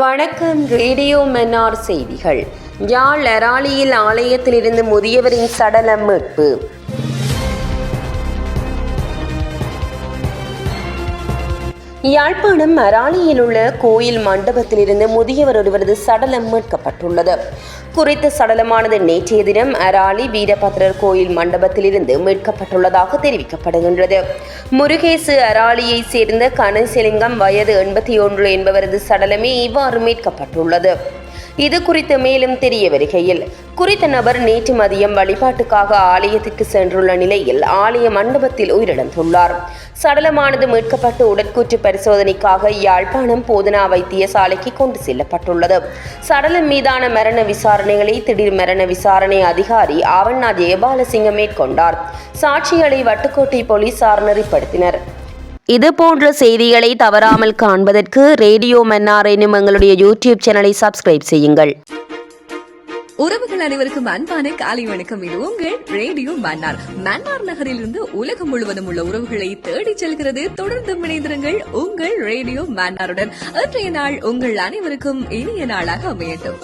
வணக்கம் ரேடியோ மன்னார் செய்திகள். யாழ் அராலியில் ஆலயத்திலிருந்து முதியவரின் சடலம் மீட்பு. யாழ்ப்பாணம் அராலியில் உள்ள கோயில் மண்டபத்திலிருந்து முதியவர் ஒருவரது சடலம் மீட்கப்பட்டுள்ளது. குறித்த சடலமானது நேற்றைய தினம் அராலி வீரபத்ரர் கோயில் மண்டபத்திலிருந்து மீட்கப்பட்டுள்ளதாக தெரிவிக்கப்படுகின்றது. முருகேசு அராலியைச் சேர்ந்த கனசிலிங்கம் வயது எண்பத்தி ஒன்று என்பவரது சடலமே இவ்வாறு மீட்கப்பட்டுள்ளது. இது குறித்து மேலும் தெரிய வருகையில் குறித்த நபர் நேற்று மதியம் வழிபாட்டுக்காக ஆலயத்திற்கு சென்றுள்ள நிலையில் ஆலய மண்டபத்தில் உயிரிழந்துள்ளார். சடலமானது மீட்கப்பட்டு உடற்கூற்று பரிசோதனைக்காக யாழ்ப்பாணம் போதனா வைத்தியசாலைக்கு கொண்டு செல்லப்பட்டுள்ளது. சடலம் மீதான மரண விசாரணைகளை திடீர் மரண விசாரணை அதிகாரி ஆவண்ணா ஜெயபாலசிங்கம் மேற்கொண்டார். சாட்சிகளை வட்டுக்கோட்டை போலீசார் நெறிப்படுத்தினர். இது போன்ற செய்திகளை தவறாமல் காண்பதற்கு ரேடியோ மன்னார் எனும் எங்களுடைய யூடியூப் சேனலை சப்ஸ்கிரைப் செய்யுங்கள். உறவுகள் அனைவருக்கும் அன்பான காலை வணக்கம். இது உங்கள் ரேடியோ மன்னார். மன்னார் நகரிலிருந்து உலகம் முழுவதும் உள்ள உறவுகளை தேடிச் செல்கிறது. தொடர்ந்து இணைந்திருங்கள் உங்கள் ரேடியோ மன்னாருடன். இன்றைய நாள் உங்கள் அனைவருக்கும் இனிய நாளாக அமையட்டும்.